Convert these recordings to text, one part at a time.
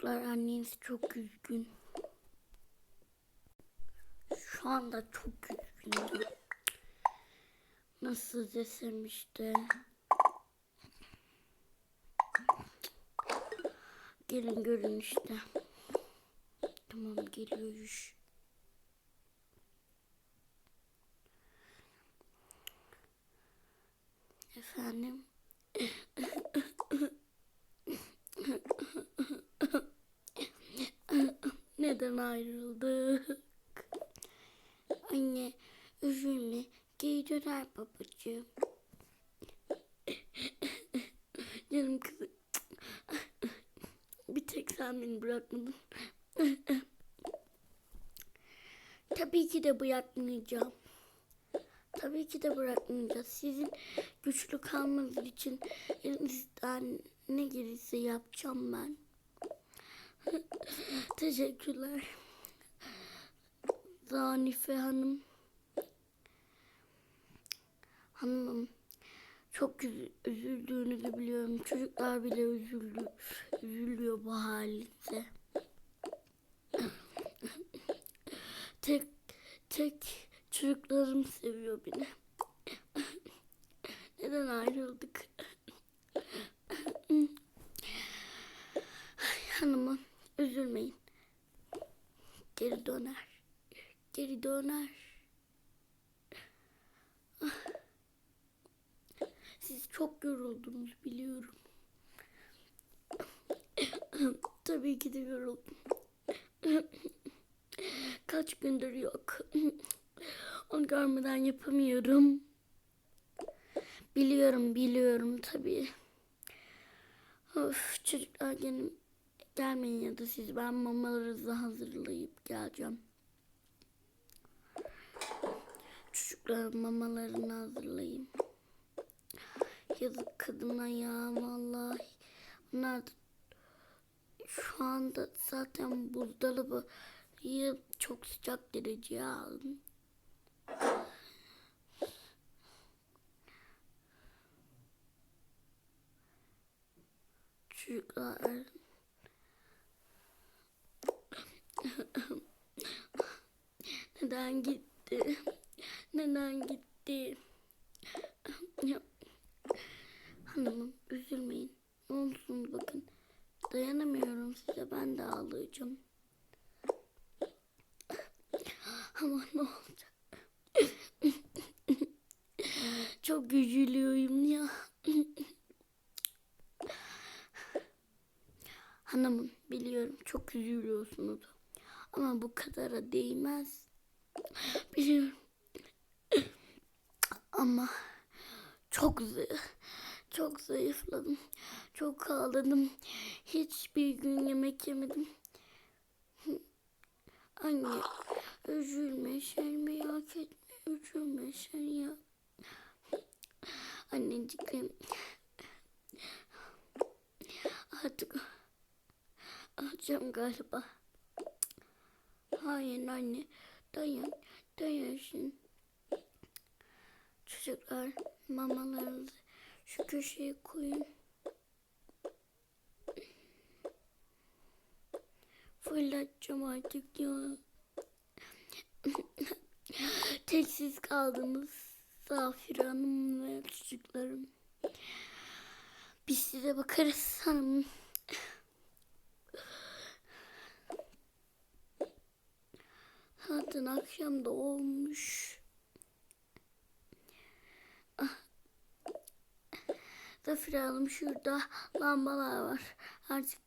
Çocuklar anneniz çok üzgün. Şu anda çok üzgün. Nasıl desem işte. Gelin görün işte. Tamam geliyoruz. Efendim? Neden ayrıldık? Anne üzülme. Geri döner babacığım. Canım kızım. Bir tek sen beni bırakmadın. Tabii ki de bırakmayacağım. Tabii ki de bırakmayacağız. Sizin güçlü kalmanız için elinizden ne gelirse yapacağım ben. Teşekkürler. Zanife Hanım. Hanımım. Çok üzü- üzüldüğünüzü biliyorum. Çocuklar bile üzüldü, üzülüyor bu halinize. tek tek çocuklarım seviyor beni. Neden ayrıldık? Hanımım üzülmeyin. Geri döner. Geri döner. Siz çok yoruldunuz biliyorum. Tabii ki de yoruldum. Kaç gündür yok. Onu görmeden yapamıyorum. Biliyorum, biliyorum tabii. Of çocuklar gelin, gelmeyin ya da siz ben mamalarınızı hazırlayıp geleceğim. Çocukların mamalarını hazırlayayım. Yazık kadına ya vallahi. Bunlar da şu anda zaten buzdolabı ya çok sıcak dereceye aldım. Çocuklar neden gitti? Neden gitti? Hanımım üzülmeyin. Ne olursunuz bakın. Dayanamıyorum size ben de ağlayacağım. Ama ne olacak? Çok üzülüyorum ya. Hanımım biliyorum çok üzülüyorsunuz. Ama bu kadara değmez. Biliyorum. Ama çok zayıf, çok zayıfladım. Çok ağladım. Hiçbir gün yemek yemedim. Anne üzülme sen merak etme. Üzülme sen ya. Anneciğim artık alacağım galiba. Hayır anne dayan dayan şimdi. Çocuklar mamalarınızı şu köşeye koyun. Fırlatacağım artık ya. Tek siz kaldınız. Zafir Hanım ve çocuklarım. Biz size bakarız hanım. Zaten akşam da olmuş. Zafer Hanım şurada lambalar var. Artık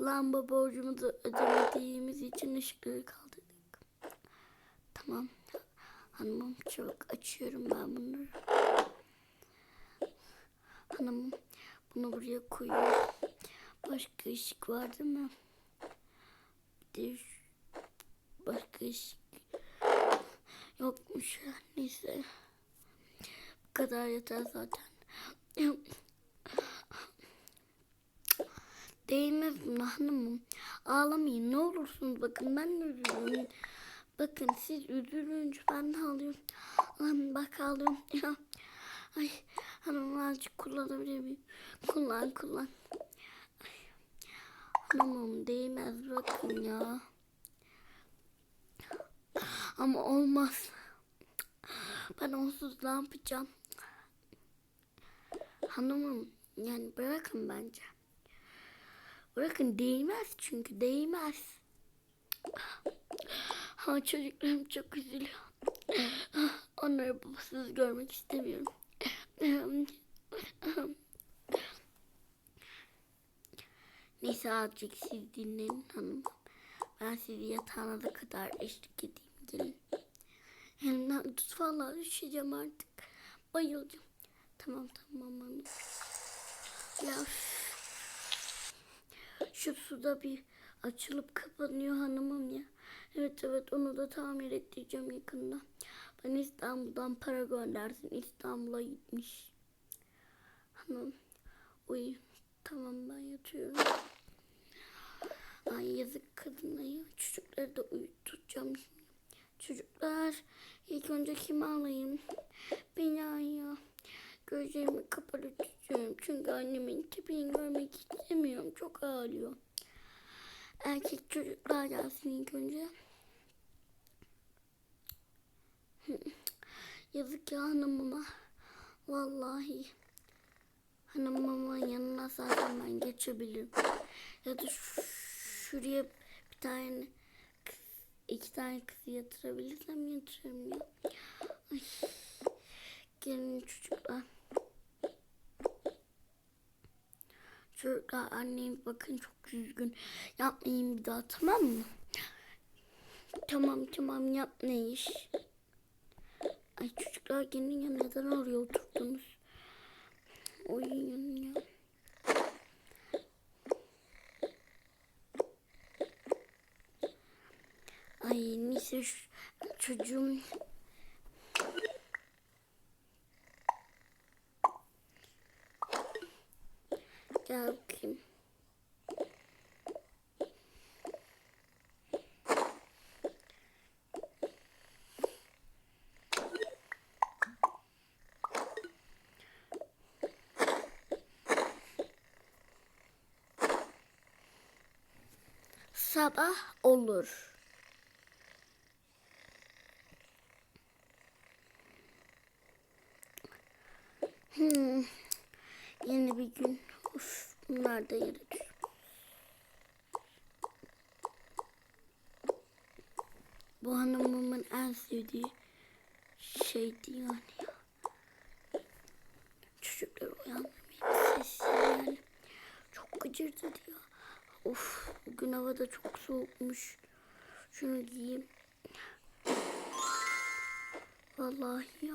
lamba borcumuzu ödemediğimiz için ışıkları kaldırdık. Tamam. Hanımım çabuk açıyorum ben bunları. Hanımım bunu buraya koyuyorum. Başka ışık var değil mi? Bir de başka ışık yokmuş. Neyse. Bu kadar yeter zaten. Değmez buna hanımım. Ağlamayın ne olursunuz bakın ben üzülüyorum. Bakın siz üzülünce ben de ağlıyorum. Lan bak ağlıyorum. Ya. Ay hanım azıcık kullanabilir miyim? Kullan kullan. Ay. Tamam değmez bırakın ya. Ama olmaz. Ben onsuz ne yapacağım? Hanımım yani bırakın bence. Bırakın değmez çünkü değmez. Ha çocuklarım çok üzülüyor. Onları babasız görmek istemiyorum. Neyse azıcık siz dinleyin hanım. Ben sizi yatağına kadar eşlik edeyim gelin. Elimden tut vallahi düşeceğim artık. Bayılacağım. Tamam tamam hanım. Ya şu suda bir açılıp kapanıyor hanımım ya. Evet evet onu da tamir ettireceğim yakında. Ben İstanbul'dan para göndersin. İstanbul'a gitmiş. Hanım uyuyun. Tamam ben yatıyorum. Ay yazık kadına ya. Çocukları da uyutacağım şimdi. Çocuklar ilk önce kimi alayım? Beni ay ya. Gözlerimi kapalı tutuyorum. Çünkü annemin tipini görmek istemiyorum. Çok ağlıyor. Erkek çocuklar gelsin ilk önce. Yazık ya hanımıma. Vallahi. Hanımımın yanına zaten ben geçebilirim. Ya da şuraya bir tane iki tane kızı yatırabilirsem yatırırım ya. Ay. Gelin çocuklar. Çocuklar annem bakın çok üzgün. Yapmayın bir daha tamam mı? Tamam tamam yap ne iş? Ay çocuklar gelin ya neden oraya oturdunuz? Uyuyun ya. Ay şu çocuğum Gel bakayım. Sabah olur. Hmm. Yeni bir gün. Uf, bunlar da yere. Bu hanımımın en sevdiği şeydi yani ya. Çocukları uyandırmayayım sessiz yani. Çok gıcırdı ya. Of bugün hava da çok soğukmuş. Şunu giyeyim. Vallahi ya.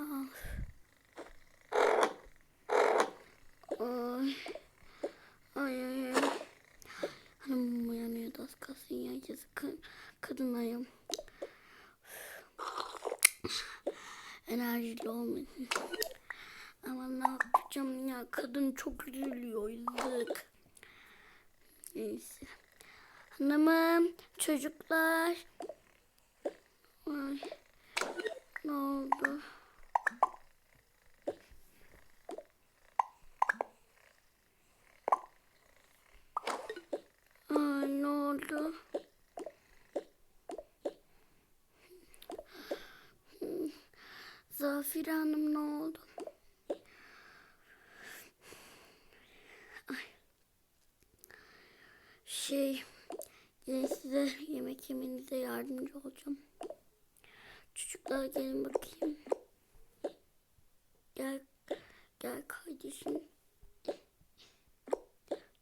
Ay. Ay ay ay. Hanımım uyanıyor da az kalsın ya. Yazık ka- kadın ayım. Enerjili olmasın. Ama ne yapacağım ya. Kadın çok üzülüyor. Yazık. Neyse. Hanımım, çocuklar. Ay, ne oldu? Ay, ne oldu? Zafir Hanım ne oldu? Şey, gelin size yemek yemenize yardımcı olacağım. Çocuklar gelin bakayım. Gel, gel kardeşim.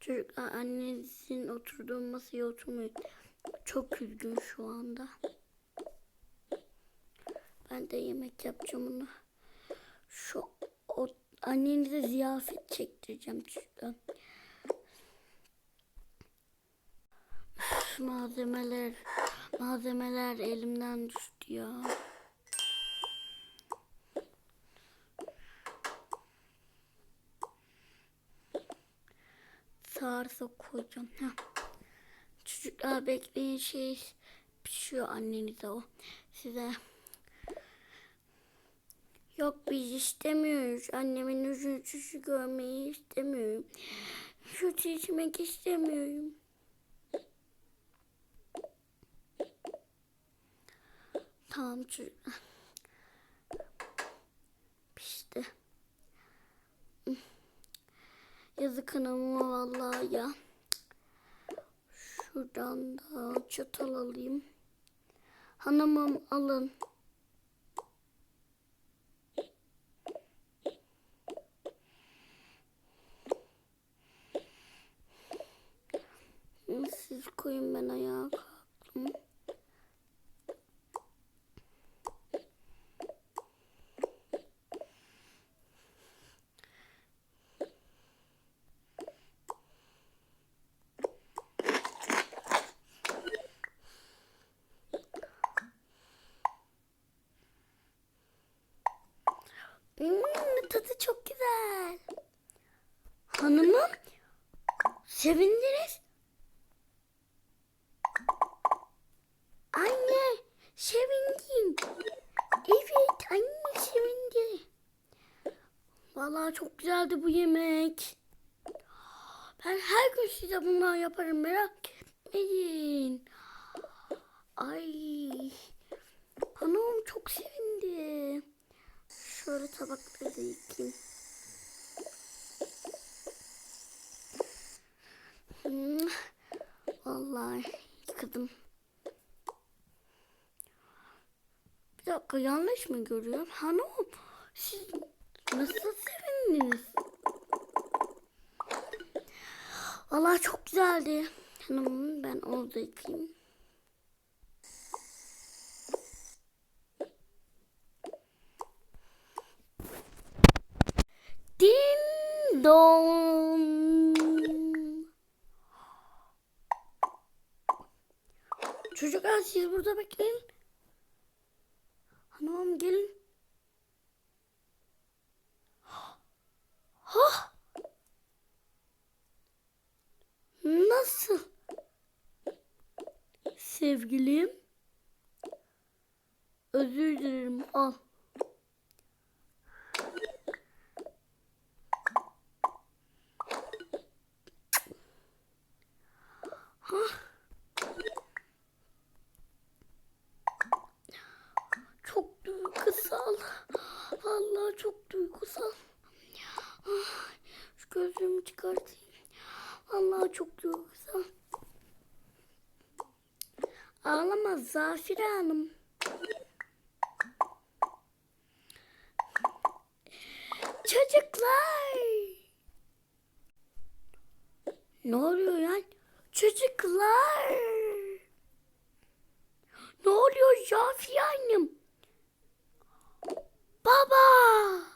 Çocuklar annenizin oturduğu masaya oturmuyor. Çok üzgün şu anda. Ben de yemek yapacağım ona. Şu o, annenize ziyafet çektireceğim malzemeler malzemeler elimden düştü ya. tarzı koyacağım. Ha. Çocuklar bekleyin şey pişiyor annenize o. Size Yok biz istemiyoruz. Annemin üzüntüsü görmeyi istemiyorum. Süt içmek istemiyorum. Tamam çocuklar. Pişti. Yazık anamıma vallahi ya. Şuradan da çatal alayım. Hanımım alın. Siz koyun ben ayağa kalktım. Hmm, tadı çok güzel. Hanımım sevindiniz. Anne sevindim. Evet anne sevindi. Vallahi çok güzeldi bu yemek. Ben her gün size bundan yaparım merak etmeyin. Ay hanım çok sevindi. Şöyle tabakları da yıkayayım. Hmm, Vallahi yıkadım. Bir dakika yanlış mı görüyorum? Hanım siz nasıl sevindiniz? Vallahi çok güzeldi. Hanım ben onu da yıkayayım. Ding dong. Çocuklar siz burada bekleyin. Hanım gelin. Ha? Nasıl? Sevgilim. Özür dilerim. Al. Çok duygusal. Vallahi çok duygusal. Ah, Şu gözlüğümü çıkartayım. Vallahi çok duygusal. Ağlama Zafire Hanım. Çocuklar. Ne oluyor lan? Çocuklar. Ne oluyor Zafire Hanım? Baba.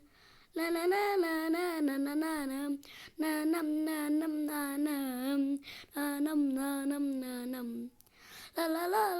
la la la la la La la la la la la la la la Na nam na nam na nam Na nam na nam na nam. La la la la la la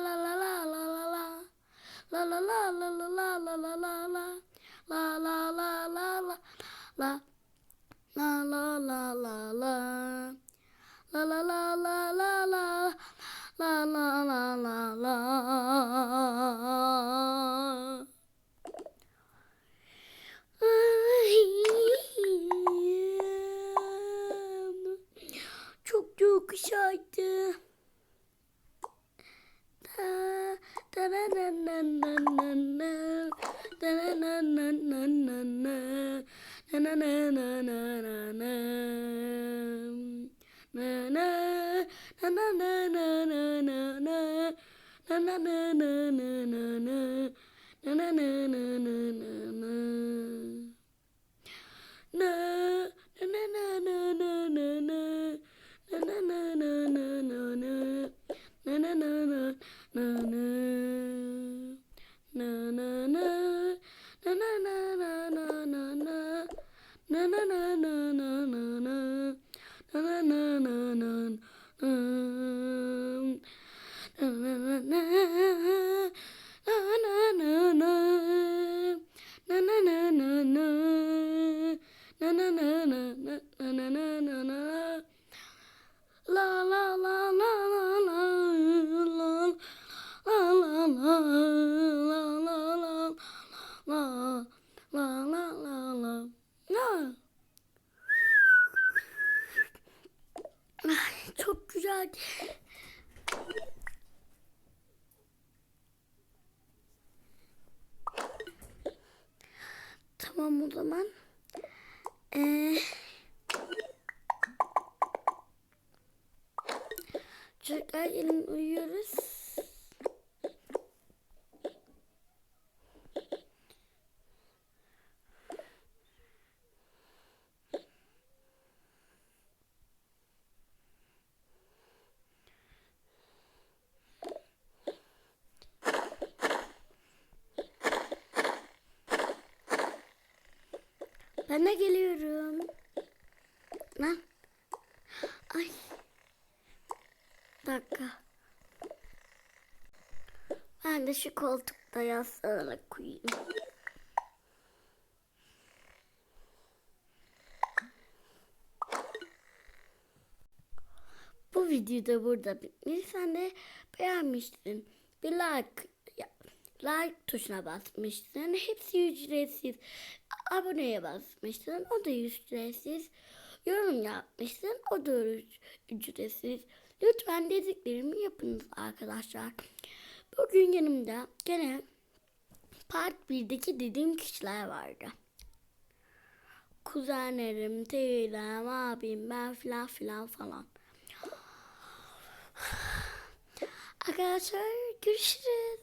na na na na na. Burak. Tamam o zaman. Ben de geliyorum. Lan. Ay. Dakika. Ben de şu koltukta yastığına koyayım. Bu videoda burada bitmiş. Sen de beğenmiştin. Bir like, like tuşuna basmıştın. Hepsi ücretsiz aboneye basmışsın. O da ücretsiz. Yorum yapmışsın. O da ücretsiz. Lütfen dediklerimi yapınız arkadaşlar. Bugün yanımda gene part 1'deki dediğim kişiler vardı. Kuzenlerim, teyzem, abim, ben filan filan falan. Arkadaşlar görüşürüz.